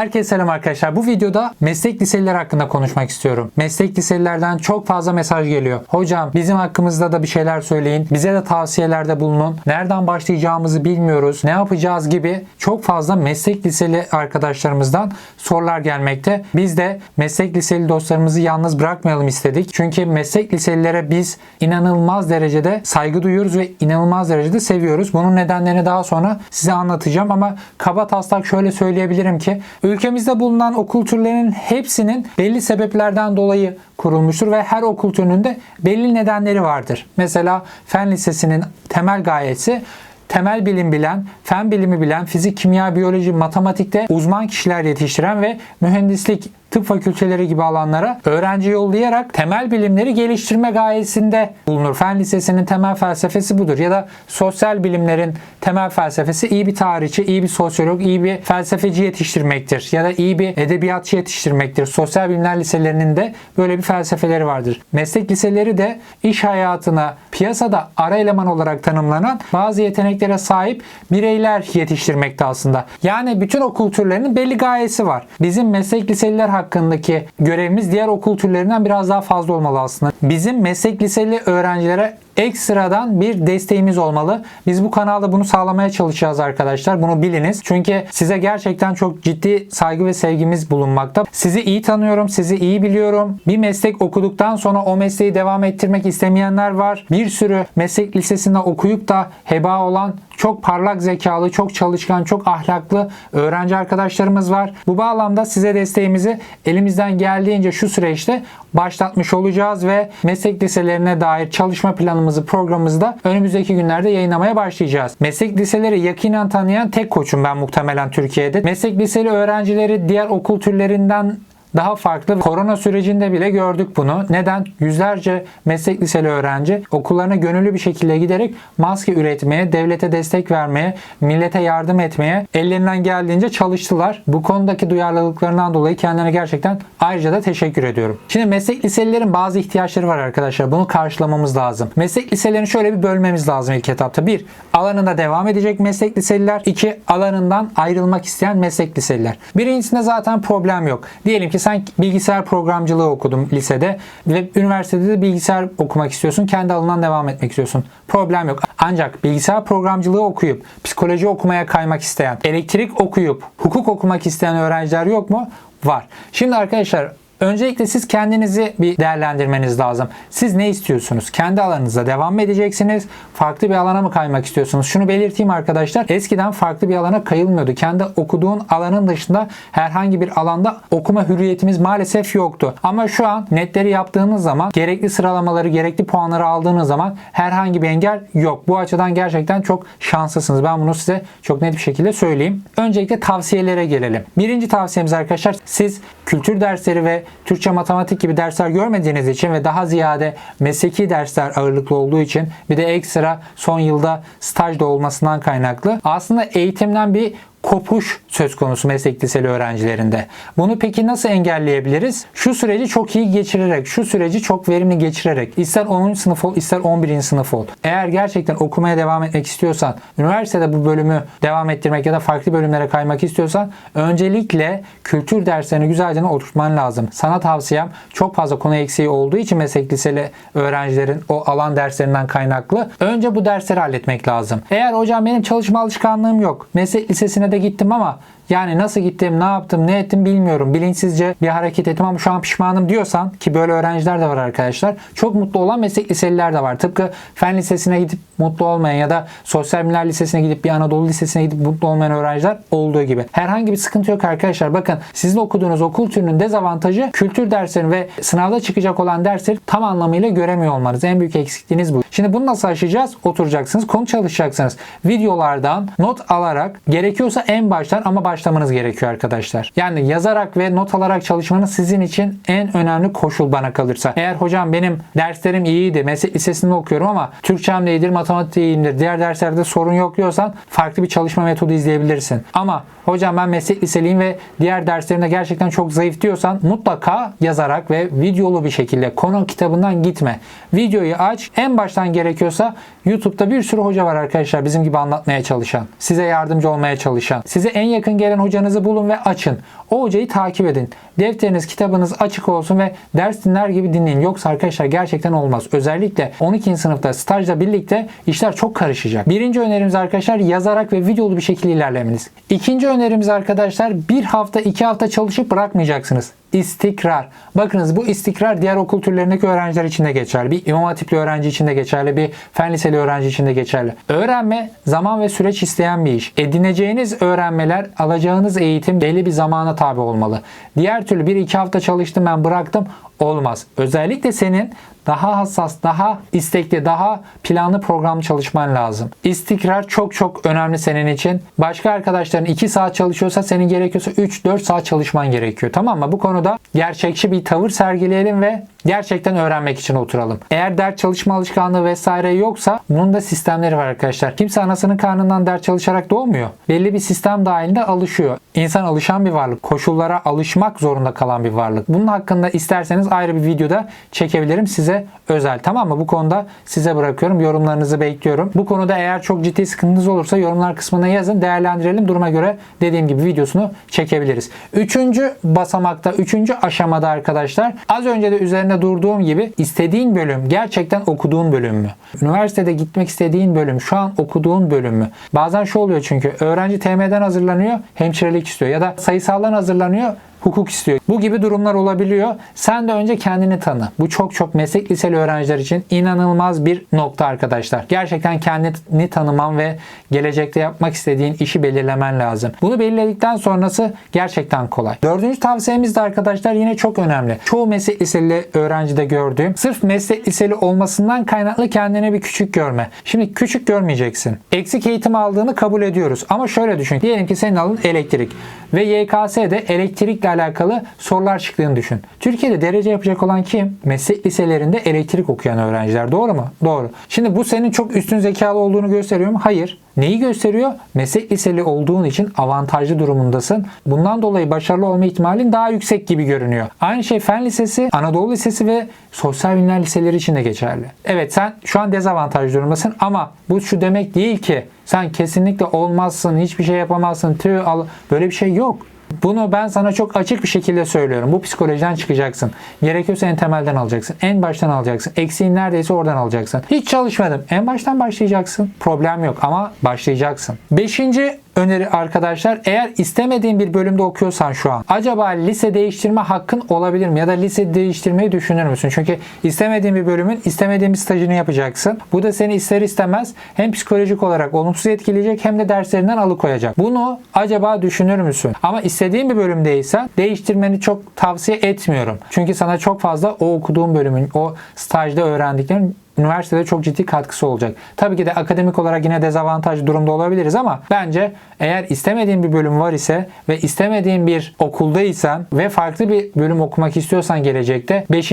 Herkese selam arkadaşlar. Bu videoda meslek liseleri hakkında konuşmak istiyorum. Meslek liselilerden çok fazla mesaj geliyor. Hocam bizim hakkımızda da bir şeyler söyleyin. Bize de tavsiyelerde bulunun. Nereden başlayacağımızı bilmiyoruz. Ne yapacağız gibi çok fazla meslek liseli arkadaşlarımızdan sorular gelmekte. Biz de meslek liseli dostlarımızı yalnız bırakmayalım istedik. Çünkü meslek liselilere biz inanılmaz derecede saygı duyuyoruz ve inanılmaz derecede seviyoruz. Bunun nedenlerini daha sonra size anlatacağım ama kaba taslak şöyle söyleyebilirim ki ülkemizde bulunan okul türlerinin hepsinin belli sebeplerden dolayı kurulmuştur ve her okul türünün de belli nedenleri vardır. Mesela Fen Lisesi'nin temel gayesi temel bilim bilen, fen bilimi bilen, fizik, kimya, biyoloji, matematikte uzman kişiler yetiştiren ve mühendislik, tıp fakülteleri gibi alanlara öğrenci yollayarak temel bilimleri geliştirme gayesinde bulunur. Fen Lisesi'nin temel felsefesi budur. Ya da sosyal bilimlerin temel felsefesi iyi bir tarihçi, iyi bir sosyolog, iyi bir felsefeci yetiştirmektir. Ya da iyi bir edebiyatçı yetiştirmektir. Sosyal bilimler liselerinin de böyle bir felsefeleri vardır. Meslek liseleri de iş hayatına piyasada ara eleman olarak tanımlanan bazı yeteneklere sahip bireyler yetiştirmekte aslında. Yani bütün okul türlerinin belli gayesi var. Bizim meslek liseliler hakkındaki görevimiz diğer okul türlerinden biraz daha fazla olmalı aslında. Bizim meslek liseli öğrencilere ekstradan bir desteğimiz olmalı. Biz bu kanalda bunu sağlamaya çalışacağız arkadaşlar. Bunu biliniz. Çünkü size gerçekten çok ciddi saygı ve sevgimiz bulunmakta. Sizi iyi tanıyorum, sizi iyi biliyorum. Bir meslek okuduktan sonra o mesleği devam ettirmek istemeyenler var. Bir sürü meslek lisesinde okuyup da heba olan çok parlak zekalı, çok çalışkan, çok ahlaklı öğrenci arkadaşlarımız var. Bu bağlamda size desteğimizi elimizden geldiğince şu süreçte başlatmış olacağız ve meslek liselerine dair çalışma planımızı, programımızı da önümüzdeki günlerde yayınlamaya başlayacağız. Meslek liseleri yakinen tanıyan tek koçum ben muhtemelen Türkiye'de. Meslek liseli öğrencileri diğer okul türlerinden daha farklı. Korona sürecinde bile gördük bunu. Neden? Yüzlerce meslek liseli öğrenci okullarına gönüllü bir şekilde giderek maske üretmeye, devlete destek vermeye, millete yardım etmeye ellerinden geldiğince çalıştılar. Bu konudaki duyarlılıklarından dolayı kendilerine gerçekten ayrıca da teşekkür ediyorum. Şimdi meslek liselilerin bazı ihtiyaçları var arkadaşlar. Bunu karşılamamız lazım. Meslek liselerini şöyle bir bölmemiz lazım ilk etapta. Bir, alanında devam edecek meslek liseliler. İki, alanından ayrılmak isteyen meslek liseliler. Birincisinde zaten problem yok. Diyelim ki sen bilgisayar programcılığı okudun lisede ve üniversitede de bilgisayar okumak istiyorsun. Kendi alanından devam etmek istiyorsun. Problem yok. Ancak bilgisayar programcılığı okuyup psikoloji okumaya kaymak isteyen, elektrik okuyup hukuk okumak isteyen öğrenciler yok mu? Var. Şimdi arkadaşlar Öncelikle siz kendinizi bir değerlendirmeniz lazım. Siz ne istiyorsunuz? Kendi alanınıza devam mı edeceksiniz? Farklı bir alana mı kaymak istiyorsunuz? Şunu belirteyim arkadaşlar. Eskiden farklı bir alana kayılmıyordu. Kendi okuduğun alanın dışında herhangi bir alanda okuma hürriyetimiz maalesef yoktu. Ama şu an netleri yaptığınız zaman gerekli sıralamaları, gerekli puanları aldığınız zaman herhangi bir engel yok. Bu açıdan gerçekten çok şanslısınız. Ben bunu size çok net bir şekilde söyleyeyim. Öncelikle tavsiyelere gelelim. Birinci tavsiyemiz arkadaşlar siz kültür dersleri ve Türkçe, matematik gibi dersler görmediğiniz için ve daha ziyade mesleki dersler ağırlıklı olduğu için bir de ekstra son yılda staj da olmasından kaynaklı. Aslında eğitimden bir kopuş söz konusu meslek liseli öğrencilerinde. Bunu peki nasıl engelleyebiliriz? Şu süreci çok iyi geçirerek, şu süreci çok verimli geçirerek. İster 10. sınıf ol, ister 11. sınıf ol. Eğer gerçekten okumaya devam etmek istiyorsan, üniversitede bu bölümü devam ettirmek ya da farklı bölümlere kaymak istiyorsan öncelikle kültür derslerini güzelce oturtman lazım. Sana tavsiyem çok fazla konu eksiği olduğu için meslek liseli öğrencilerin o alan derslerinden kaynaklı. Önce bu dersleri halletmek lazım. Eğer hocam benim çalışma alışkanlığım yok. Meslek lisesine de gittim ama yani nasıl gittim, ne yaptım, ne ettim bilmiyorum. Bilinçsizce bir hareket ettim ama şu an pişmanım diyorsan ki böyle öğrenciler de var arkadaşlar. Çok mutlu olan meslek liseliler de var. Tıpkı fen lisesine gidip mutlu olmayan ya da sosyal bilimler lisesine gidip bir Anadolu lisesine gidip mutlu olmayan öğrenciler olduğu gibi. Herhangi bir sıkıntı yok arkadaşlar. Bakın sizin okuduğunuz okul türünün dezavantajı kültür derslerini ve sınavda çıkacak olan dersleri tam anlamıyla göremiyor olmanız. En büyük eksikliğiniz bu. Şimdi bunu nasıl aşacağız? Oturacaksınız, konu çalışacaksınız. Videolardan not alarak gerekiyorsa en baştan ama başlamanız gerekiyor arkadaşlar. Yani yazarak ve not alarak çalışmanız sizin için en önemli koşul bana kalırsa. Eğer hocam benim derslerim iyiydi, meslek lisesinde okuyorum ama Türkçem de iyidir, matematik iyiyimdir, diğer derslerde sorun yok diyorsan farklı bir çalışma metodu izleyebilirsin. Ama hocam ben meslek liseliyim ve diğer derslerimde gerçekten çok zayıf diyorsan mutlaka yazarak ve videolu bir şekilde konu kitabından gitme. Videoyu aç. En baştan gerekiyorsa YouTube'da bir sürü hoca var arkadaşlar bizim gibi anlatmaya çalışan. Size yardımcı olmaya çalışan. Size en yakın gelen hocanızı bulun ve açın. O hocayı takip edin. Defteriniz, kitabınız açık olsun ve ders dinler gibi dinleyin. Yoksa arkadaşlar gerçekten olmaz. Özellikle 12. sınıfta stajla birlikte işler çok karışacak. Birinci önerimiz arkadaşlar yazarak ve videolu bir şekilde ilerlemeniz. İkinci önerimiz arkadaşlar bir hafta iki hafta çalışıp bırakmayacaksınız. İstikrar. Bakınız bu istikrar diğer okul türlerindeki öğrenciler için de geçerli. Bir imam hatipli öğrenci için de geçerli. Bir fen liseli öğrenci için de geçerli. Öğrenme zaman ve süreç isteyen bir iş. Edineceğiniz öğrenmeler, alacağınız eğitim belli bir zamana tabi olmalı. Diğer türlü bir iki hafta çalıştım ben bıraktım olmaz. Özellikle senin daha hassas, daha istekli, daha planlı program çalışman lazım. İstikrar çok çok önemli senin için. Başka arkadaşların 2 saat çalışıyorsa senin gerekiyorsa 3-4 saat çalışman gerekiyor. Tamam mı? Bu konuda gerçekçi bir tavır sergileyelim ve gerçekten öğrenmek için oturalım. Eğer ders çalışma alışkanlığı vesaire yoksa bunun da sistemleri var arkadaşlar. Kimse anasının karnından ders çalışarak doğmuyor. Belli bir sistem dahilinde alışıyor. İnsan alışan bir varlık. Koşullara alışmak zorunda kalan bir varlık. Bunun hakkında isterseniz ayrı bir videoda çekebilirim size özel. Tamam mı? Bu konuda size bırakıyorum. Yorumlarınızı bekliyorum. Bu konuda eğer çok ciddi sıkıntınız olursa yorumlar kısmına yazın. Değerlendirelim. Duruma göre dediğim gibi videosunu çekebiliriz. Üçüncü basamakta, üçüncü aşamada arkadaşlar az önce de üzerinde durduğum gibi istediğin bölüm gerçekten okuduğun bölüm mü? Üniversitede gitmek istediğin bölüm şu an okuduğun bölüm mü? Bazen şu oluyor çünkü öğrenci TM'den hazırlanıyor hemşirelik istiyor ya da sayısaldan hazırlanıyor hukuk istiyor. Bu gibi durumlar olabiliyor. Sen de önce kendini tanı. Bu çok çok meslek liseli öğrenciler için inanılmaz bir nokta arkadaşlar. Gerçekten kendini tanıman ve gelecekte yapmak istediğin işi belirlemen lazım. Bunu belirledikten sonrası gerçekten kolay. Dördüncü tavsiyemiz de arkadaşlar yine çok önemli. Çoğu meslek liseli öğrencide gördüğüm sırf meslek liseli olmasından kaynaklı kendine bir küçük görme. Şimdi küçük görmeyeceksin. Eksik eğitim aldığını kabul ediyoruz. Ama şöyle düşün. Diyelim ki senin alın elektrik ve YKS'de elektrikle alakalı sorular çıktığını düşün. Türkiye'de derece yapacak olan kim? Meslek liselerinde elektrik okuyan öğrenciler. Doğru mu? Doğru. Şimdi bu senin çok üstün zekalı olduğunu gösteriyor mu? Hayır. Neyi gösteriyor? Meslek liseli olduğun için avantajlı durumundasın. Bundan dolayı başarılı olma ihtimalin daha yüksek gibi görünüyor. Aynı şey Fen Lisesi, Anadolu Lisesi ve Sosyal Bilimler Liseleri için de geçerli. Evet sen şu an dezavantajlı durumdasın ama bu şu demek değil ki sen kesinlikle olmazsın, hiçbir şey yapamazsın, tüh al. Böyle bir şey yok. Bunu ben sana çok açık bir şekilde söylüyorum. Bu psikolojiden çıkacaksın. Gerekiyorsa en temelden alacaksın. En baştan alacaksın. Eksiğin neredeyse oradan alacaksın. Hiç çalışmadım. En baştan başlayacaksın. Problem yok ama başlayacaksın. Beşinci öneri arkadaşlar eğer istemediğin bir bölümde okuyorsan şu an acaba lise değiştirme hakkın olabilir mi? Ya da lise değiştirmeyi düşünür müsün? Çünkü istemediğin bir bölümün istemediğin bir stajını yapacaksın. Bu da seni ister istemez hem psikolojik olarak olumsuz etkileyecek hem de derslerinden alıkoyacak. Bunu acaba düşünür müsün? Ama istediğin bir bölümdeysen değiştirmeni çok tavsiye etmiyorum. Çünkü sana çok fazla o okuduğun bölümün, o stajda öğrendiklerin üniversitede çok ciddi katkısı olacak. Tabii ki de akademik olarak yine dezavantajlı durumda olabiliriz ama bence eğer istemediğin bir bölüm var ise ve istemediğin bir okuldaysan ve farklı bir bölüm okumak istiyorsan gelecekte 5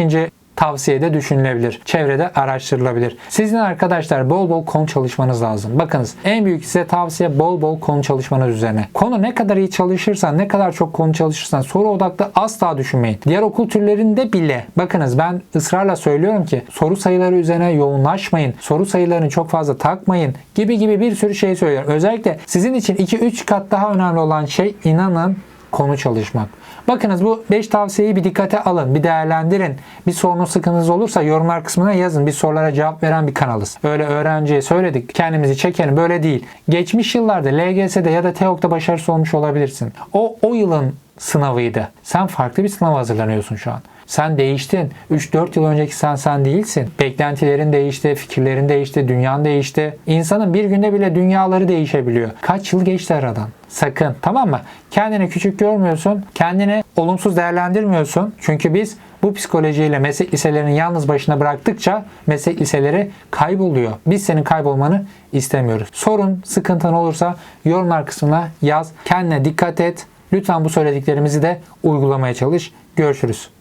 tavsiyede düşünülebilir. Çevrede araştırılabilir. Sizin arkadaşlar bol bol konu çalışmanız lazım. Bakınız en büyük size tavsiye bol bol konu çalışmanız üzerine. Konu ne kadar iyi çalışırsan, ne kadar çok konu çalışırsan soru odaklı asla düşünmeyin. Diğer okul türlerinde bile bakınız ben ısrarla söylüyorum ki soru sayıları üzerine yoğunlaşmayın. Soru sayılarını çok fazla takmayın gibi gibi bir sürü şey söylüyorum. Özellikle sizin için 2-3 kat daha önemli olan şey inanın konu çalışmak. Bakınız bu 5 tavsiyeyi bir dikkate alın, bir değerlendirin. Bir sorunuz sıkıntınız olursa yorumlar kısmına yazın. Biz sorulara cevap veren bir kanalız. Öyle öğrenciye söyledik, kendimizi çekelim. Böyle değil. Geçmiş yıllarda LGS'de ya da TEOK'ta başarısız olmuş olabilirsin. O o yılın sınavıydı. Sen farklı bir sınava hazırlanıyorsun şu an. Sen değiştin. 3-4 yıl önceki sen sen değilsin. Beklentilerin değişti, fikirlerin değişti, dünyan değişti. İnsanın bir günde bile dünyaları değişebiliyor. Kaç yıl geçti aradan? Sakın tamam mı? Kendini küçük görmüyorsun. Kendini olumsuz değerlendirmiyorsun. Çünkü biz bu psikolojiyle meslek liselerini yalnız başına bıraktıkça meslek liseleri kayboluyor. Biz senin kaybolmanı istemiyoruz. Sorun, sıkıntın olursa yorumlar kısmına yaz. Kendine dikkat et. Lütfen bu söylediklerimizi de uygulamaya çalış. Görüşürüz.